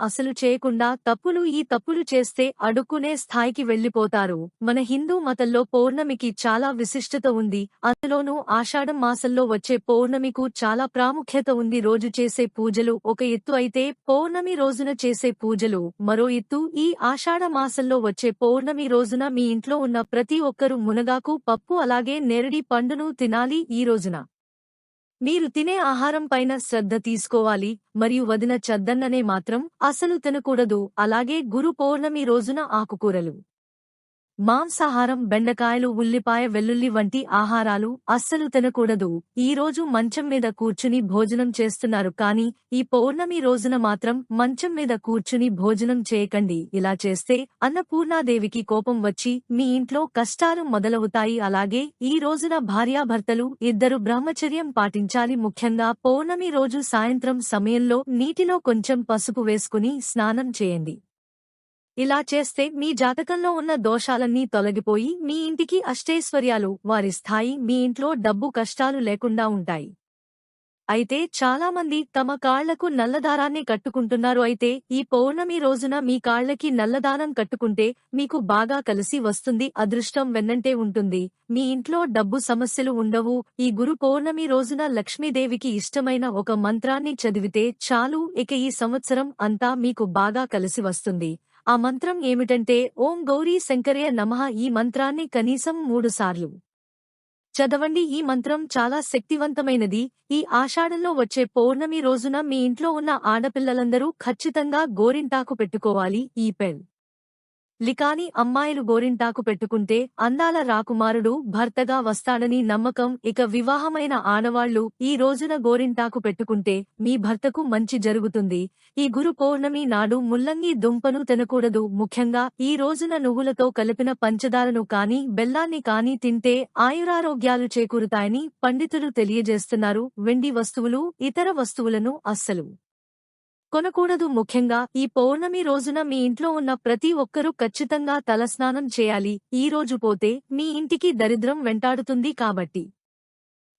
అసలు చేయకుండా తప్పులు ఈ తప్పులు చేస్తే అడుక్కునే స్థాయికి వెళ్ళిపోతారు మన హిందూ మతంలో పౌర్ణమికి చాలా విశిష్టత ఉంది. అందులోనూ ఆషాఢం మాసంలో వచ్చే పౌర్ణమికు చాలా ప్రాముఖ్యత ఉంది. రోజు చేసే పూజలు ఒక ఎత్తు అయితే పౌర్ణమి రోజున చేసే పూజలు. మరో ఎత్తు ఈ ఆషాఢ మాసంలో వచ్చే పౌర్ణమి రోజున మీ ఇంట్లో ఉన్న ప్రతి ఒక్కరూ మునగాకు పప్పు అలాగే నేరడి పండును తినాలి ఈ రోజున. మీరు తినే ఆహారం పైన శ్రద్ధ తీసుకోవాలి మరియు వదిన చద్దన్ననే మాత్రం అసలు తినకూడదు. అలాగే గురు పౌర్ణమి రోజున ఆకుకూరలు. మాంసాహారం బెండకాయలు ఉల్లిపాయ వెల్లుల్లి వంటి ఆహారాలు అస్సలు తినకూడదు. ఈ రోజు మంచం మీద కూర్చుని భోజనం చేస్తున్నారు కానీ ఈ పౌర్ణమి రోజున మాత్రం మంచం మీద కూర్చుని భోజనం చేయకండి. ఇలా చేస్తే అన్నపూర్ణాదేవికి కోపం వచ్చి మీ ఇంట్లో కష్టాలు మొదలవుతాయి. అలాగే ఈ రోజున భార్యాభర్తలు ఇద్దరు బ్రహ్మచర్యం పాటించాలి. ముఖ్యంగా పౌర్ణమి రోజు సాయంత్రం సమయంలో నీటిలో కొంచెం పసుపు వేసుకుని స్నానం చేయండి. ఇలా చేస్తే మీ జాతకంలో ఉన్న దోషాలన్నీ తొలగిపోయి మీ ఇంటికి అష్టైశ్వర్యాలు వారి స్థాయి మీ ఇంట్లో డబ్బు కష్టాలు లేకుండా ఉంటాయి. అయితే చాలామంది తమ కాళ్ళకు నల్లదారాన్ని కట్టుకుంటున్నారు. అయితే ఈ పౌర్ణమి రోజున మీ కాళ్ళకి నల్లదారం కట్టుకుంటే మీకు బాగా కలిసి వస్తుంది. అదృష్టం వెన్నంటే ఉంటుంది. మీ ఇంట్లో డబ్బు సమస్యలు ఉండవు. ఈ గురు పౌర్ణమి రోజున లక్ష్మీదేవికి ఇష్టమైన ఒక మంత్రాన్ని చదివితే చాలు. ఇక ఈ సంవత్సరం అంతా మీకు బాగా కలిసి వస్తుంది. ఆ మంత్రం ఏమిటంటే ఓం గౌరీ శంకరే నమః ఈ మంత్రాన్ని కనీసం మూడుసార్లు చదవండి ఈ మంత్రం చాలా శక్తివంతమైనది. ఈ ఆషాఢంలో వచ్చే పౌర్ణమి రోజున మీ ఇంట్లో ఉన్న ఆడపిల్లలందరూ ఖచ్చితంగా గోరింటాకు పెట్టుకోవాలి. ఈ పెళ్ లికాని అమ్మాయిలు గోరింటాకు పెట్టుకుంటే అందాల రాకుమారుడు భర్తగా వస్తాడని నమ్మకం ఇక వివాహమైన ఆడవాళ్ళు ఈ రోజున గోరింటాకు పెట్టుకుంటే మీ భర్తకు మంచి జరుగుతుంది. ఈ గురు పౌర్ణమి నాడు ముల్లంగి దుంపను తినకూడదు. ముఖ్యంగా ఈ రోజున నువ్వులతో కలిపిన పంచదారను కాని బెల్లాన్ని కాని తింటే ఆయురారోగ్యాలు చేకూరుతాయని పండితులు తెలియజేస్తున్నారు. వెండి వస్తువులు ఇతర వస్తువులను అస్సలు కొనకూడదు. ముఖ్యంగా ఈ పౌర్ణమి రోజున మీ ఇంట్లో ఉన్న ప్రతి ఒక్కరూ ఖచ్చితంగా తలస్నానం చేయాలి. ఈ రోజు పోతే మీ ఇంటికి దరిద్రం వెంటాడుతుంది కాబట్టి.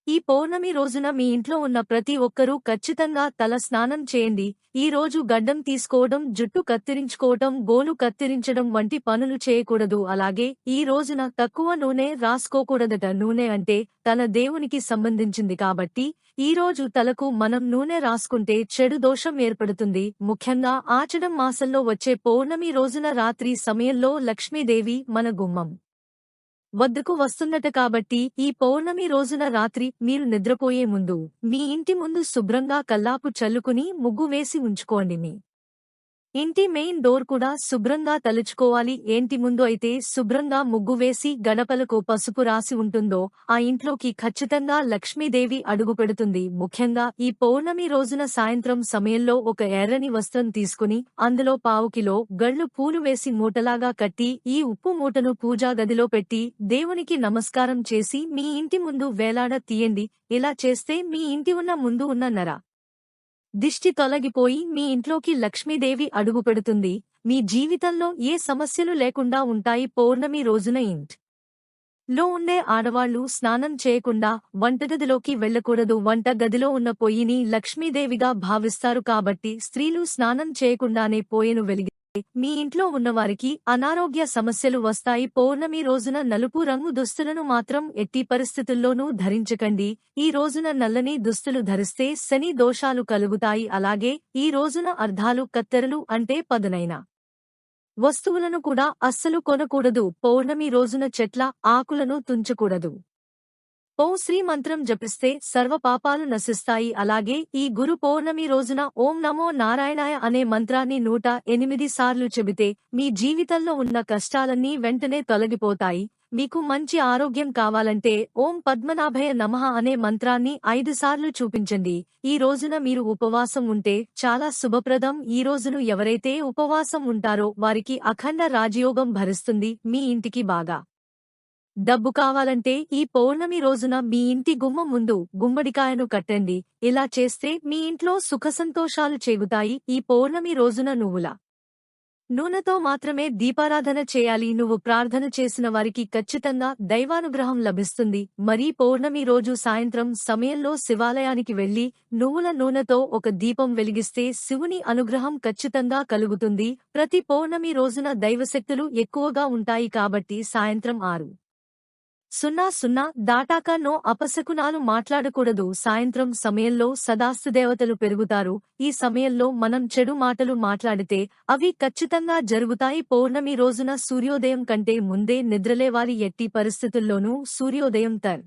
ఈ పౌర్ణమి రోజున మీ ఇంట్లో ఉన్న ప్రతి ఒక్కరూ ఖచ్చితంగా తల స్నానం చేయండి. ఈ రోజు గడ్డం తీసుకోవడం జుట్టు కత్తిరించుకోవటం గోలు కత్తిరించడం వంటి పనులు చేయకూడదు. అలాగే ఈ రోజున తక్కువ నూనె రాసుకోకూడదట. నూనె అంటే తన దేవునికి సంబంధించింది కాబట్టి ఈ రోజు తలకు మనం నూనె రాసుకుంటే చెడు దోషం ఏర్పడుతుంది. ముఖ్యంగా ఆచడం మాసంలో వచ్చే పౌర్ణమి రోజున రాత్రి సమయంలో లక్ష్మీదేవి మన గుమ్మం. వద్దకు వస్తున్నట కాబట్టి ఈ పౌర్ణమి రోజున రాత్రి మీరు నిద్రపోయే ముందు మీ ఇంటి ముందు శుభ్రంగా కల్లాపు చల్లుకుని ముగ్గు వేసి ఉంచుకోండి ఇంటి మెయిన్ డోర్ కూడా శుభ్రంగా తలుచుకోవాలి. ఏంటి ముందు అయితే శుభ్రంగా ముగ్గు వేసి గడపలకు పసుపు రాసి ఉంటుందో ఆ ఇంట్లోకి ఖచ్చితంగా లక్ష్మీదేవి అడుగు పెడుతుంది. ముఖ్యంగా ఈ పౌర్ణమి రోజున సాయంత్రం సమయంలో ఒక ఎర్రని వస్త్రం తీసుకుని అందులో పావుకిలో గళ్ళు పూలు వేసి మూటలాగా కట్టి ఈ ఉప్పు మూటను పూజా గదిలో పెట్టి దేవునికి నమస్కారం చేసి మీ ఇంటి ముందు వేలాడ తీయండి. ఇలా చేస్తే మీ ఇంటి ఉన్న ముందు ఉన్న నర దిష్టి తొలగిపోయి మీ ఇంట్లోకి లక్ష్మీదేవి అడుగుపెడుతుంది మీ జీవితంలో ఏ సమస్యలు లేకుండా ఉంటాయి పౌర్ణమి రోజున ఇంట్. లో ఉండే ఆడవాళ్ళు స్నానం చేయకుండా వంటగదిలోకి వెళ్ళకూడదు వంట గదిలో ఉన్న పొయ్యిని లక్ష్మీదేవిగా భావిస్తారు కాబట్టి స్త్రీలు స్నానం చేయకుండానే పోయెను వెలిగి మీ ఇంట్లో ఉన్నవారికి అనారోగ్య సమస్యలు వస్తాయి. పౌర్ణమి రోజున నలుపు రంగు దుస్తులను మాత్రం ఎట్టి పరిస్థితుల్లోనూ ధరించకండి. ఈ రోజున నల్లని దుస్తులు ధరిస్తే శని దోషాలు కలుగుతాయి. అలాగే ఈ రోజున అర్ధాలు కత్తెరలు అంటే పదునైన వస్తువులను కూడా అస్సలు కొనకూడదు. పౌర్ణమి రోజున చెట్ల ఆకులను తుంచకూడదు. ఓం శ్రీ మంత్రం జపిస్తే సర్వ పాపాలు నశిస్తాయి. అలాగే ఈ గురు పౌర్ణమి రోజున ఓం నమో నారాయణాయ అనే మంత్రాన్ని నూట ఎనిమిది సార్లు చెబితే మీ జీవితంలో ఉన్న కష్టాలన్నీ వెంటనే తొలగిపోతాయి. మీకు మంచి ఆరోగ్యం కావాలంటే ఓం పద్మనాభయ నమః అనే మంత్రాన్ని ఐదు సార్లు చూపించండి. ఈ రోజున మీరు ఉపవాసం ఉంటే చాలా శుభప్రదం. ఈ రోజును ఎవరైతే ఉపవాసం ఉంటారో వారికి అఖండ రాజయోగం భరిస్తుంది మీ ఇంటికి బాగా. డబ్బు కావాలంటే ఈ పౌర్ణమి రోజున మీ ఇంటి గుమ్మ ముందు గుమ్మడికాయను కట్టండి. ఇలా చేస్తే మీ ఇంట్లో సుఖసంతోషాలు చేగుతాయి. ఈ పౌర్ణమి రోజున నువ్వుల నూనెతో మాత్రమే దీపారాధన చేయాలి. నువ్వు ప్రార్థన చేసిన వారికి ఖచ్చితంగా దైవానుగ్రహం లభిస్తుంది. మరీ పౌర్ణమి రోజు సాయంత్రం సమయంలో శివాలయానికి వెళ్ళి నువ్వుల నూనెతో ఒక దీపం వెలిగిస్తే శివుని అనుగ్రహం ఖచ్చితంగా కలుగుతుంది. ప్రతి పౌర్ణమి రోజున దైవశక్తులు ఎక్కువగా ఉంటాయి కాబట్టి సాయంత్రం ఆరు సున్నా సున్నా దాటాక నో అపశకునాలు మాట్లాడకూడదు. సాయంత్రం సమయంలో సదాస్తుదేవతలు పెరుగుతారు. ఈ సమయంలో మనం చెడు మాటలు మాట్లాడితే అవి ఖచ్చితంగా జరుగుతాయి. పౌర్ణమి రోజున సూర్యోదయం కంటే ముందే నిద్రలేవాలి. ఎట్టి పరిస్థితుల్లోనూ సూర్యోదయం తర్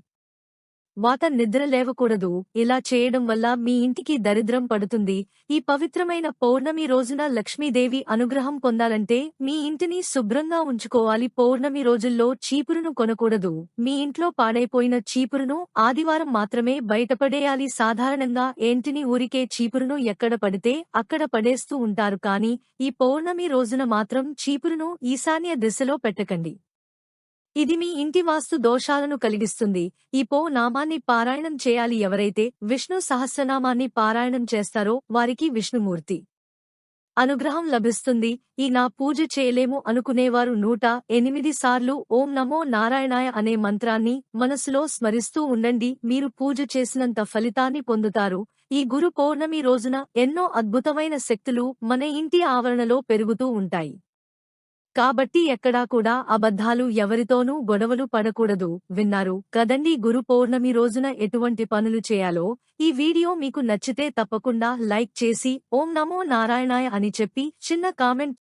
వాత నిద్ర లేవకూడదు. ఇలా చేయడం వల్ల మీ ఇంటికి దరిద్రం పడుతుంది. ఈ పవిత్రమైన పౌర్ణమి రోజున లక్ష్మీదేవి అనుగ్రహం పొందాలంటే మీ ఇంటిని శుభ్రంగా ఉంచుకోవాలి. పౌర్ణమి రోజుల్లో చీపురును కొనకూడదు. మీ ఇంట్లో పాడైపోయిన చీపురును ఆదివారం మాత్రమే బయటపడేయాలి. సాధారణంగా ఏంటిని ఊరికే చీపురును ఎక్కడ పడితే అక్కడ పడేస్తూ ఉంటారు. కానీ ఈ పౌర్ణమి రోజున మాత్రం చీపురును ఈశాన్య దిశలో పెట్టకండి. ఇది మీ ఇంటి వాస్తు దోషాలను కలిగిస్తుంది. ఈ పో నామాన్ని పారాయణం చేయాలి. ఎవరైతే విష్ణు సహస్రనామాన్ని పారాయణం చేస్తారో వారికి విష్ణుమూర్తి అనుగ్రహం లభిస్తుంది. ఈ నా పూజ చేయలేము అనుకునేవారు నూట ఎనిమిది సార్లు ఓం నమో నారాయణాయ అనే మంత్రాన్ని మనసులో స్మరిస్తూ ఉండండి. మీరు పూజ చేసినంత ఫలితాన్ని పొందుతారు. ఈ గురు పౌర్ణమి రోజున ఎన్నో అద్భుతమైన శక్తులు మన ఇంటి ఆవరణలో పెరుగుతూ ఉంటాయి. కాబట్టి ఎక్కడా కూడా అబద్ధాలు ఎవరితోనూ గొడవలు పడకూడదు విన్నారు. కదండి గురు పౌర్ణమి రోజున ఎటువంటి పనులు చేయాలో? ఈ వీడియో మీకు నచ్చితే తప్పకుండా లైక్ చేసి ఓం నమో నారాయణాయ అని చెప్పి చిన్న కామెంట్